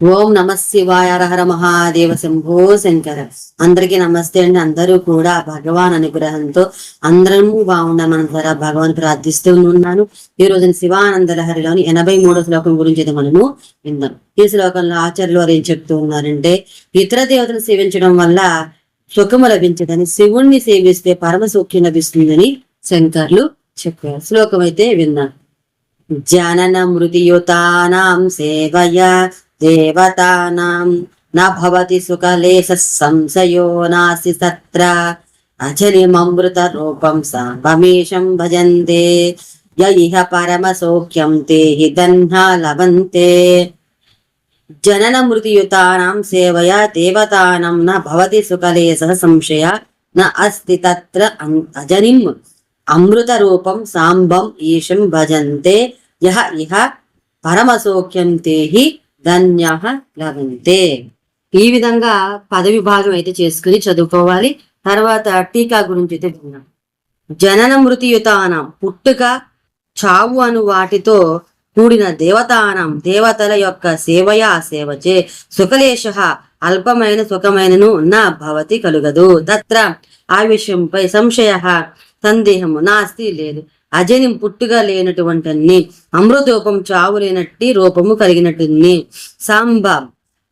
ఓం నమ శివాయ హర మహాదేవ శంభో శంకర. అందరికీ నమస్తే అండి. అందరూ కూడా భగవాన్ అనుగ్రహంతో అందరం బాగుండమని ద్వారా భగవాన్ ప్రార్థిస్తూ ఉన్నాను. ఈ రోజున శివానంద లహరిలోని ఎనభై మూడో శ్లోకం గురించి అయితే మనము విందాం. ఈ శ్లోకంలో ఆచార్యులు వారు ఏం చెప్తూ ఉన్నారంటే ఇతర దేవతను సేవించడం వల్ల సుఖము లభించదని శివుణ్ణి సేవిస్తే పరమ సౌఖ్యం లభిస్తుందని శంకర్లు చెప్పారు. శ్లోకం అయితే విన్నాను జనన మృతియుతానాం సేవయ దేవతానాం నభవతి సుఖలేశ సంశయో నాసి సత్ర అచలిమమృత రూపం సాంబమేషం భజంతే య ఇహ పరమ సౌఖ్యం తే హి దహ్నా లభంతే జనన మృతియుతానాం సేవయా దేవతానం న భవతి సుఖలేశ సంశయ న అస్తి తత్ర అజనిం అమృత రూపం సాంబం ఈశం భజంతే యహ ఇహ పరమసౌఖ్యం తేహి ధన్య లభంతే. ఈ విధంగా పదవి భాగం అయితే చేసుకుని చదువుకోవాలి. తర్వాత టీకా గురించి అయితే విన్నాం. జనన మృతియుతానం పుట్టుక చావు అను వాటితో కూడిన దేవతానం దేవతల యొక్క సేవయా సేవచే సుఖలేశ అల్పమైన సుఖమైనను నా భవతి కలుగదు. తత్ర ఆ విషయంపై సంశయ సందేహము నాస్తి లేదు. అజనిం పుట్టుగా లేనటువంటి అమృతోపం చావు లేనట్టి రూపము కలిగినట్టు సాంబ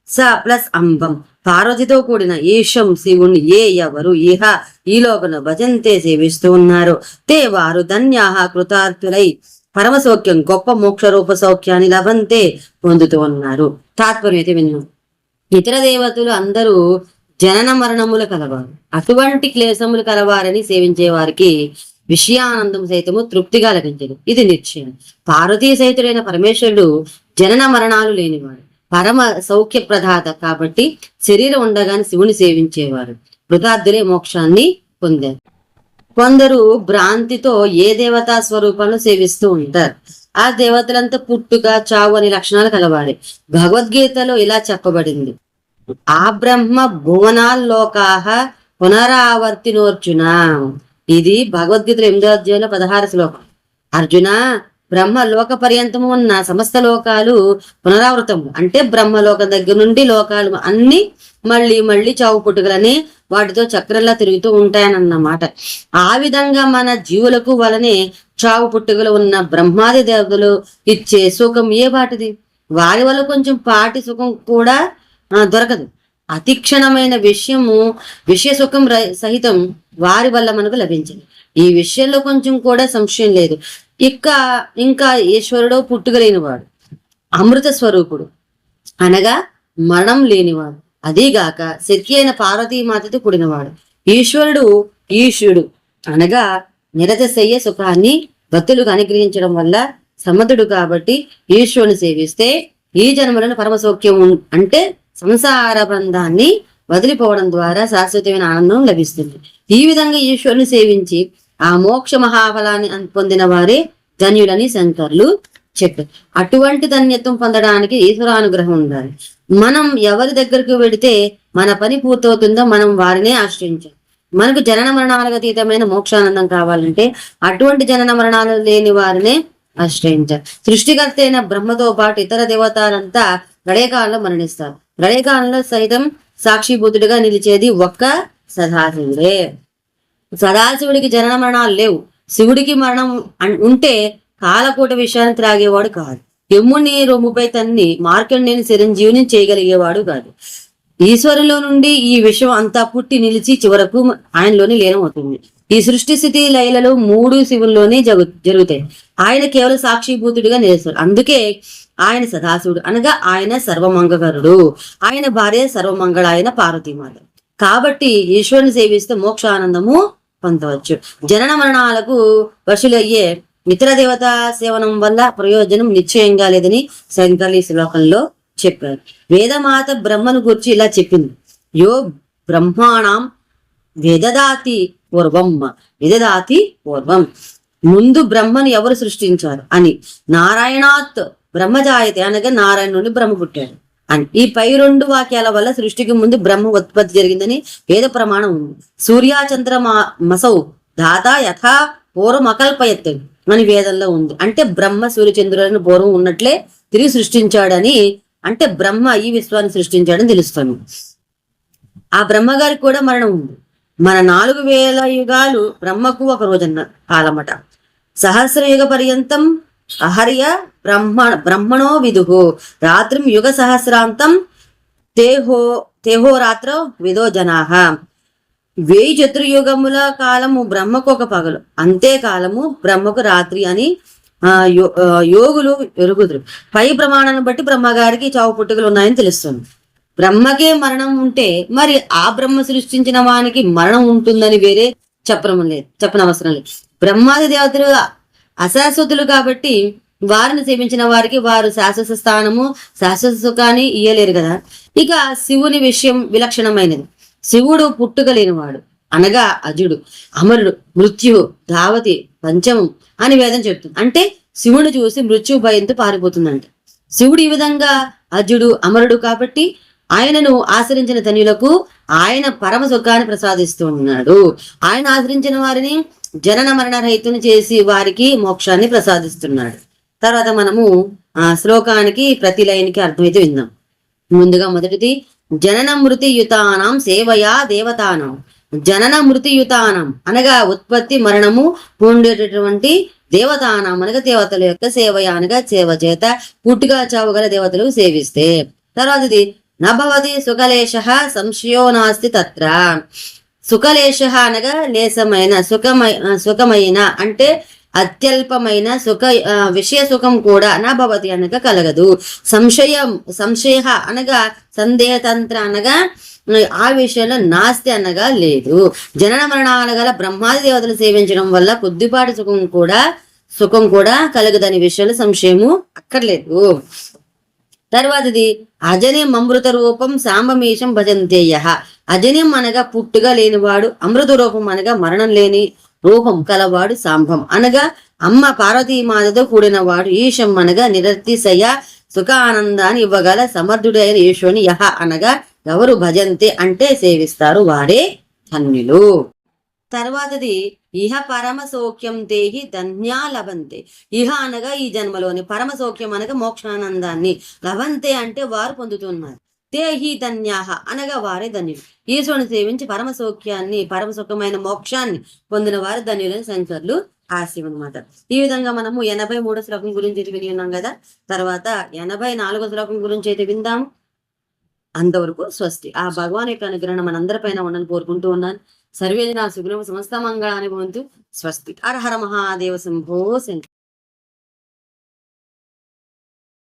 స ప్లస్ అంబం పార్వతితో కూడిన ఈశం శివుణ్ణి ఏ ఎవరు ఇహ ఈ లోకను భజంతే సేవిస్తూ ఉన్నారు. తే వారు ధన్యాహ కృతార్థులై పరమ సౌఖ్యం గొప్ప మోక్ష రూప సౌఖ్యాన్ని లభంతే పొందుతూ ఉన్నారు. తాత్పర్యం అయితే విన్నాం ఇతర దేవతలు అందరూ జనన మరణములు కలవారు. అటువంటి క్లేశములు కలవారని సేవించే వారికి విషయానందం సైతము తృప్తిగా లభించదు. ఇది నిశ్చయం. పార్వతీ సహితుడైన పరమేశ్వరుడు జనన మరణాలు లేనివాడు. పరమ సౌఖ్య ప్రదాత కాబట్టి శరీరం ఉండగానే శివుని సేవించేవారు కృతార్థులే మోక్షాన్ని పొందారు. కొందరు భ్రాంతితో ఏ దేవతా స్వరూపాలను సేవిస్తూ ఉంటారు. ఆ దేవతలంతా పుట్టుక చావు అనే లక్షణాలు కలవాలి భగవద్గీతలో ఇలా చెప్పబడింది. ఆ బ్రహ్మ భువనాల్లోకాహ పునరావర్తినోర్చున. ఇది భగవద్గీత ఎనిమిదో అధ్యాయంలో పదహారు శ్లోకం. అర్జున బ్రహ్మ లోక పర్యంతము ఉన్న సమస్త లోకాలు పునరావృతం అంటే బ్రహ్మలోకం దగ్గర నుండి లోకాలు అన్ని మళ్ళీ మళ్ళీ చావు పుట్టుకలని వాటితో చక్రంలా తిరుగుతూ ఉంటాయనన్నమాట ఆ విధంగా మన జీవులకు వలనే చావు పుట్టుకలు ఉన్న బ్రహ్మాది దేవతలు ఇచ్చే సుఖం ఏ వాటిది? వారి వల్ల కొంచెం పాటి సుఖం కూడా దొరకదు. అతిక్షణమైన విషయము విషయ సుఖం సహితం వారి వల్ల మనకు లభించింది. ఈ విషయంలో కొంచెం కూడా సంశయం లేదు. ఇక ఇంకా ఈశ్వరుడు పుట్టుకలేనివాడు. అమృత స్వరూపుడు. అనగా మరణం లేనివాడు. అదీగాక శక్తి అయిన పార్వతీమాతతో కూడినవాడు. ఈశ్వరుడు ఈశుడు అనగా నిరతశయ్య సుఖాన్ని భక్తులకు అనుగ్రహించడం వల్ల సమర్థుడు కాబట్టి ఈశ్వరుని సేవిస్తే ఈ జన్మలను పరమసౌఖ్యం అంటే సంసార బంధాన్ని వదిలిపోవడం ద్వారా శాశ్వతమైన ఆనందం లభిస్తుంది. ఈ విధంగా ఈశ్వరుని సేవించి ఆ మోక్ష మహాఫలాన్ని పొందిన వారే ధన్యులని శంకర్లు చెప్పారు. అటువంటి ధన్యత్వం పొందడానికి ఈశ్వరానుగ్రహం ఉండాలి. మనం ఎవరి దగ్గరకు వెడితే మన పని పూర్తవుతుందో మనం వారినే ఆశ్రయించాలి. మనకు జనన మరణాలకు అతీతమైన మోక్షానందం కావాలంటే అటువంటి జనన మరణాలు లేని వారినే ఆశ్రయించాలి. సృష్టికర్త అయిన బ్రహ్మతో పాటు ఇతర దేవతలంతా గడయకాలంలో మరణిస్తారు. గడయకాలంలో సైతం సాక్షిభూతుడిగా నిలిచేది ఒక్క సదాశివుడే. సదాశివుడికి జనన మరణాలు లేవు. శివుడికి మరణం ఉంటే కాలకూట విషయాన్ని త్రాగేవాడు కాదు. యమ్ముని రొమ్ముపై తన్ని మార్కండేని చిరంజీవిని చేయగలిగేవాడు కాదు. ఈశ్వరులో నుండి ఈ విషయం అంతా పుట్టి నిలిచి చివరకు ఆయనలోనే లీనమవుతుంది. ఈ సృష్టి స్థితి లయలలో మూడు శివుల్లోనే జరుగు జరుగుతాయి. ఆయన కేవలం సాక్షిభూతుడిగా నిలుస్తారు. అందుకే ఆయన సదాశివుడు అనగా ఆయన సర్వమంగళకరుడు ఆయన భార్య సర్వమంగళ ఆయన పార్వతీమాత. కాబట్టి ఈశ్వరుని సేవిస్తే మోక్షానందము పొందవచ్చు. జనన మరణాలకు వశులయ్యే ఇతర దేవతా సేవనం వల్ల ప్రయోజనం నిశ్చయంగా లేదని శంకర్లు ఈ శ్లోకంలో చెప్పారు. వేదమాత బ్రహ్మను గురించి ఇలా చెప్పింది. యో బ్రహ్మాణం వేదదాతి పూర్వం. వేదదాతి పూర్వం. ముందు బ్రహ్మను ఎవరు సృష్టించారు? అని. నారాయణాత్ బ్రహ్మజాయతే అనగా నారాయణుని బ్రహ్మ పుట్టాడు. అని ఈ పై రెండు వాక్యాల వల్ల సృష్టికి ముందు బ్రహ్మ ఉత్పత్తి జరిగిందని వేద ప్రమాణం ఉంది. సూర్యాచంద్ర మా- మసౌ దాత యథా పూర్వం అకల్పయత్ అని వేదంలో ఉంది. అంటే బ్రహ్మ సూర్యచంద్రులను పూర్వం ఉన్నట్లే తిరిగి సృష్టించాడని అంటే బ్రహ్మ ఈ విశ్వాన్ని సృష్టించాడని తెలుస్తాను ఆ బ్రహ్మగారికి కూడా మరణం ఉంది. మన నాలుగు వేల యుగాలు బ్రహ్మకు ఒక రోజన్న కాలమట. సహస్రయుగ పర్యంతం అహర్య బ్రహ్మ బ్రహ్మణో విదుహు. రాత్రిం యుగ సహస్రాంతం తేహో తేహో రాత్రో విదో జనాహ వేయి చతుర్యుగముల కాలము బ్రహ్మకు ఒక పగలు. అంతే కాలము బ్రహ్మకు రాత్రి అని ఆ యో- ఆ, యోగులు ఎరుగుదురు. పై ప్రమాణాన్ని బట్టి బ్రహ్మగారికి చావు పుట్టుకలు ఉన్నాయని తెలుస్తుంది. బ్రహ్మకే మరణం ఉంటే మరి ఆ బ్రహ్మ సృష్టించిన వానికి మరణం ఉంటుందని వేరే చెప్పడం లేదు చెప్పనవసరం లేదు. బ్రహ్మాది దేవతలు అశాశ్వతులు కాబట్టి వారిని సేవించిన వారికి వారు శాశ్వత స్థానము శాశ్వత సుఖాన్ని ఇయ్యలేరు కదా. ఇక శివుని విషయం విలక్షణమైనది. శివుడు పుట్టుక లేనివాడు అనగా అజుడు అమరుడు మృత్యు ధావతి పంచమం అని వేదం చెప్తుంది. అంటే శివుడు చూసి మృత్యు భయంతో పారిపోతుందంట. శివుడు ఈ విధంగా అజుడు అమరుడు కాబట్టి ఆయనను ఆశ్రయించిన ధనులకు ఆయన పరమ సుఖాన్ని ప్రసాదిస్తూ ఉన్నాడు. ఆయన ఆశ్రయించిన వారిని జనన మరణ రహితుని చేసి వారికి మోక్షాన్ని ప్రసాదిస్తున్నాడు. తర్వాత మనము ఆ శ్లోకానికి ప్రతి లైన్కి అర్థమైతే విందాం. ముందుగా మొదటిది జనన మృతి యుతానం సేవయా దేవతానం. జనన మృతి యుతానం అనగా ఉత్పత్తి మరణము పొందేటటువంటి దేవతానం అనగా దేవతల యొక్క సేవయా అనగా సేవ చేత పుట్టుగా చావు గల దేవతలు సేవిస్తే. తర్వాతది నభవతి సుఖలేశ సంశయో నాస్తి తత్ర. సుఖలేశ అనగా లేసమైన సుఖమై సుఖమైన అంటే అత్యల్పమైన సుఖ విషయ సుఖం కూడా నా భవతి అనగా కలగదు. సంశయం సంశయ అనగా సందేహతంత్ర అనగా ఆ విషయంలో నాస్తి అనగా లేదు. జనన మరణాల గల బ్రహ్మాది దేవతలు సేవించడం వల్ల కొద్దిపాటి సుఖం కూడా సుఖం కూడా కలగదని విషయంలో సంశయము అక్కర్లేదు. తర్వాతది అజనిం అమృత రూపం సాంబమేషం భజంతేయ. అజనిం అనగా పుట్టుగా లేనివాడు అమృత రూపం అనగా మరణం లేని రూపం కలవాడు సాంబం. అనగా అమ్మ పార్వతీమాతతో కూడిన వాడు ఈశం అనగా నిరతిశయ సుఖ ఆనందాన్ని ఇవ్వగల సమర్థుడైన ఈశ్వరుని యహ అనగా ఎవరు భజంతే అంటే సేవిస్తారు వాడే ధన్యులు. తర్వాతది ఇహ పరమ సౌఖ్యం దేహి ధన్యా లభంతే. ఇహ అనగా ఈ జన్మలోని పరమ సౌఖ్యం అనగా మోక్షానందాన్ని. లభంతే అంటే వారు పొందుతున్నారు. దేహి ధన్యాహ అనగా వారే ధన్యులు. ఈశ్వరుని సేవించి పరమ సౌఖ్యాన్ని పరమ సుఖమైన మోక్షాన్ని పొందిన వారు ధన్యులని శంకర్లు ఆశయం అనమాట ఈ విధంగా మనము ఎనభై మూడో శ్లోకం గురించి అయితే విని ఉన్నాం కదా? తర్వాత ఎనభై నాలుగో శ్లోకం గురించి అయితే విందాము. అంతవరకు స్వస్తి. ఆ భగవాన్ యొక్క అనుగ్రహం మనందరిపైన ఉండని కోరుకుంటూ ఉన్నాను. సర్వేజన సుగుణం సమస్త మంగళాన్ని భవంతు స్వస్తి. అర్హర హర మహాదేవ శంభో శంకర్.